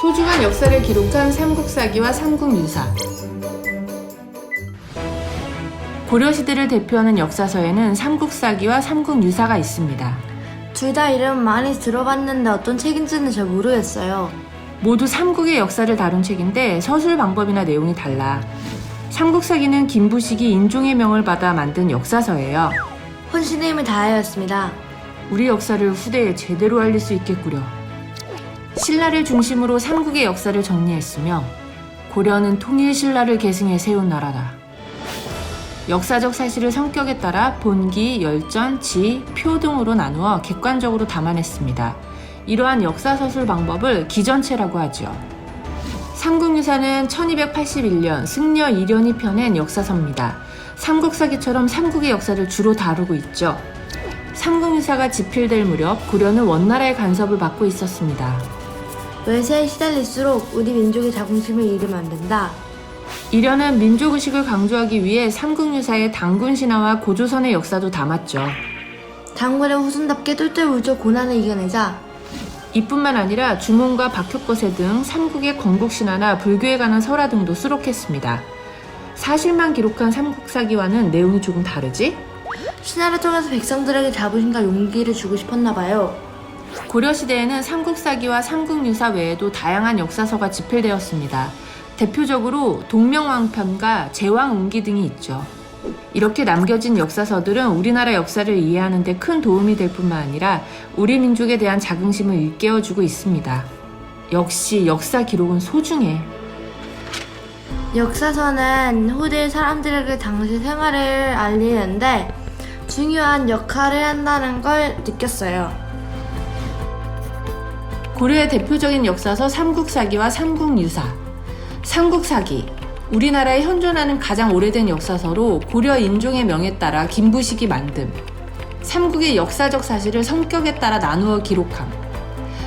소중한 역사를 기록한 삼국사기와 삼국유사. 고려시대를 대표하는 역사서에는 삼국사기와 삼국유사가 있습니다. 둘 다 이름 많이 들어봤는데 어떤 책인지는 잘 모르겠어요. 모두 삼국의 역사를 다룬 책인데 서술 방법이나 내용이 달라. 삼국사기는 김부식이 인종의 명을 받아 만든 역사서예요. 혼신의 힘을 다하였습니다. 우리 역사를 후대에 제대로 알릴 수 있겠구려. 신라를 중심으로 삼국의 역사를 정리했으며 고려는 통일 신라를 계승해 세운 나라다. 역사적 사실을 성격에 따라 본기, 열전, 지, 표 등으로 나누어 객관적으로 담아냈습니다. 이러한 역사 서술 방법을 기전체라고 하죠. 삼국유사는 1281년 승려 이련이 펴낸 역사서입니다. 삼국사기처럼 삼국의 역사를 주로 다루고 있죠. 삼국유사가 집필될 무렵 고려는 원나라의 간섭을 받고 있었습니다. 외세에 시달릴수록 우리 민족의 자긍심을 잃으면 안 된다. 이련은 민족의식을 강조하기 위해 삼국유사의 당군 신화와 고조선의 역사도 담았죠. 당군의 후손답게 똘똘 뭉쳐 고난을 이겨내자 이뿐만 아니라 주몽과 박효거세 등 삼국의 건국 신화나 불교에 관한 설화 등도 수록했습니다. 사실만 기록한 삼국사기와는 내용이 조금 다르지? 신화를 통해서 백성들에게 자부심과 용기를 주고 싶었나 봐요. 고려시대에는 삼국사기와 삼국유사 외에도 다양한 역사서가 집필되었습니다. 대표적으로 동명왕편과 제왕운기 등이 있죠. 이렇게 남겨진 역사서들은 우리나라 역사를 이해하는 데 큰 도움이 될 뿐만 아니라 우리 민족에 대한 자긍심을 일깨워주고 있습니다. 역시 역사 기록은 소중해. 역사서는 후대 사람들에게 당시 생활을 알리는데 중요한 역할을 한다는 걸 느꼈어요. 고려의 대표적인 역사서 삼국사기와 삼국유사. 삼국사기. 우리나라에 현존하는 가장 오래된 역사서로 고려 인종의 명에 따라 김부식이 만듦. 삼국의 역사적 사실을 성격에 따라 나누어 기록함.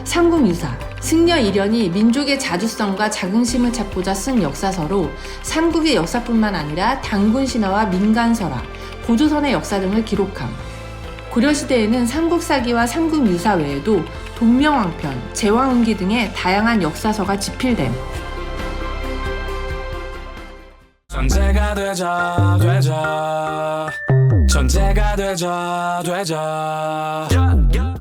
삼국유사. 승려 이련이 민족의 자주성과 자긍심을 찾고자 쓴 역사서로 삼국의 역사뿐만 아니라 당군 신화와 민간 설화, 고조선의 역사 등을 기록함. 고려시대에는 삼국사기와 삼국유사 외에도 동명왕편, 제왕운기 등의 다양한 역사서가 집필됨. 천재가 되자 되자 천재가 되자 되자